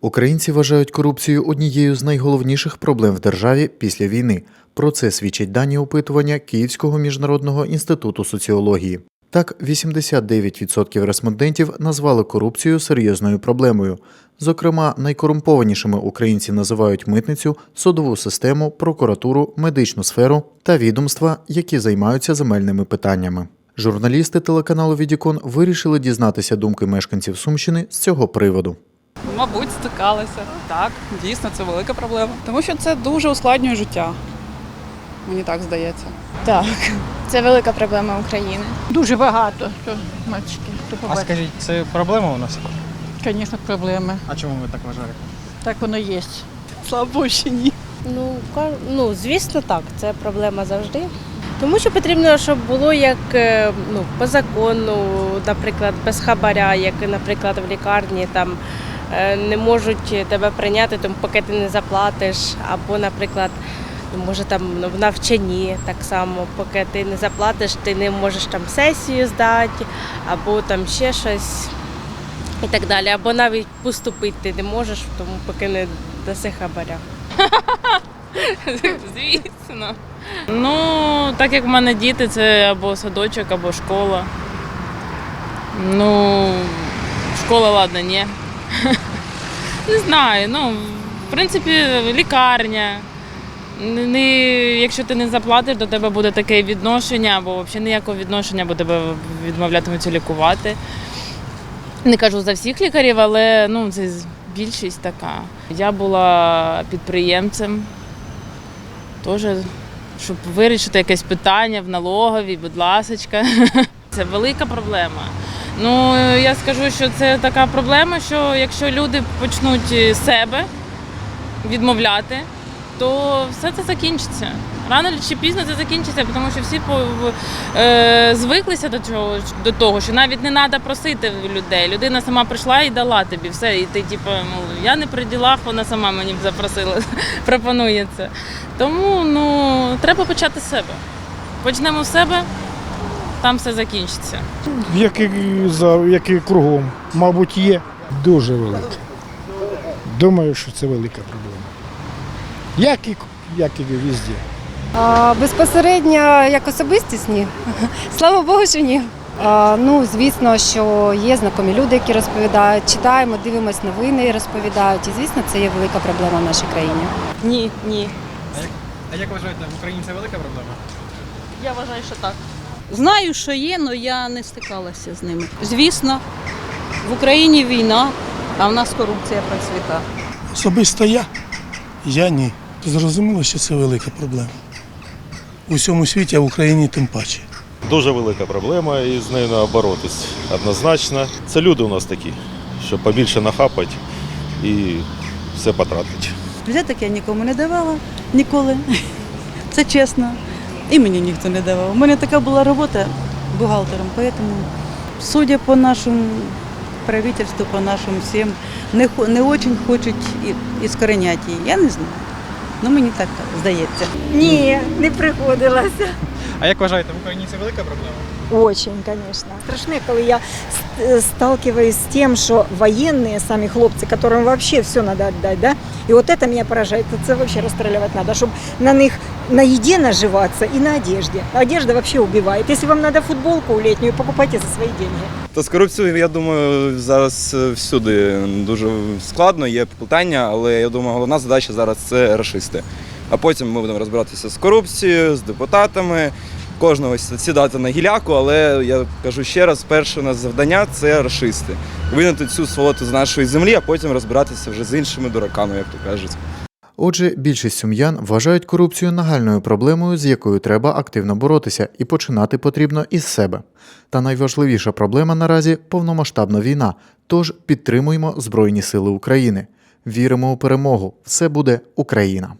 Українці вважають корупцію однією з найголовніших проблем в державі після війни. Про це свідчать дані опитування Київського міжнародного інституту соціології. Так, 89% респондентів назвали корупцію серйозною проблемою. Зокрема, найкорумпованішими українці називають митницю, судову систему, прокуратуру, медичну сферу та відомства, які займаються земельними питаннями. Журналісти телеканалу Відікон вирішили дізнатися думки мешканців Сумщини з цього приводу. Мабуть, стикалися. Так, дійсно, це велика проблема. Тому що це дуже ускладнює життя. Мені так здається. Так, це велика проблема України. Дуже багато. То, мальчики, то А скажіть, це проблема у нас? Звісно, проблеми. А чому ви так вважаєте? Так воно є. Слава Богу, ще ні. Ну, ка- ну, звісно, так, це проблема завжди. Тому що потрібно, щоб було як е, ну, по закону, наприклад, без хабаря, як, наприклад, в лікарні там не можуть тебе прийняти, тому поки ти не заплатиш, або, наприклад, ну, може там ну, в навчанні так само, поки ти не заплатиш, ти не можеш там сесію здати, або там ще щось і так далі. Або навіть поступити ти не можеш, тому поки не даси хабаря. Звісно. Ну, так як в мене діти, це або садочок, або школа. Ну, школа, ладно, ні. Не знаю. Ну, в принципі, лікарня. Не- якщо ти не заплатиш, до тебе буде таке відношення, або взагалі ніякого відношення, бо тебе відмовлятимуться лікувати. Не кажу за всіх лікарів, але ну, це більшість така. Я була підприємцем, теж, щоб вирішити якесь питання в налоговій, будь ласочка. Це велика проблема. Ну, я скажу, що це така проблема, що якщо люди почнуть себе відмовляти, то все це закінчиться. Рано чи пізно це закінчиться, тому що всі е, звиклися до цього, до того, що навіть не треба просити людей. Людина сама прийшла і дала тобі все. І ти, типу, ну, я не при ділах, вона сама мені запросила, пропонує це. Тому ну, треба почати з себе. Почнемо з себе, там все закінчиться. як і, за, як і кругом, мабуть, є дуже велике. Думаю, що це велика проблема. Як і, як і везде. А, безпосередньо як особистість ні. Слава Богу, що ні. А, ну, звісно, що є знайомі люди, які розповідають, читаємо, дивимося новини і розповідають. І звісно, це є велика проблема в нашій країні. Ні, ні. А як вважаєте, в Україні це велика проблема? Я вважаю, що так. Знаю, що є, але я не стикалася з ними. Звісно, в Україні війна, а в нас корупція процвіта. Особисто я, я ні. Зрозуміло, що це велика проблема. У всьому світі, а в Україні тим паче. Дуже велика проблема і з нею треба боротись однозначно. Це люди у нас такі, що побільше нахапать і все потратить. Взяток я нікому не давала ніколи. Це чесно. І мені ніхто не давав. У мене така була робота бухгалтером, тому, судя по нашому правительству, по нашим всім, не, хо- не дуже хочуть і, іскореняти її. Я не знаю. Ну мені так здається. Ні, не приходилося. А як вважаєте, в Україні це велика проблема? Очень, конечно. Страшно, коли я с- сталкиваюсь с тем, что военные сами хлопцы, которым вообще все надо отдать, да, и вот это меня поражает, это вообще расстреливать надо, чтобы на них на еде наживаться и на одежде. Одежда вообще убивает. Если вам надо футболку летнюю, покупайте за свои деньги. Та з корупцією, я думаю, зараз е, всюди дуже складно, є питання, але я думаю, головна задача зараз це расисти. А потім ми будемо розбиратися з корупцією, з депутатами, кожного сідати на гіляку, але я кажу ще раз, перше нас завдання це расисти. Винути цю сволоту з нашої землі, а потім розбиратися вже з іншими дураками, як то кажуть. Отже, більшість сум'ян вважають корупцію нагальною проблемою, з якою треба активно боротися, і починати потрібно із себе. Та найважливіша проблема наразі повномасштабна війна. Тож підтримуємо Збройні Сили України. Віримо у перемогу. Все буде Україна.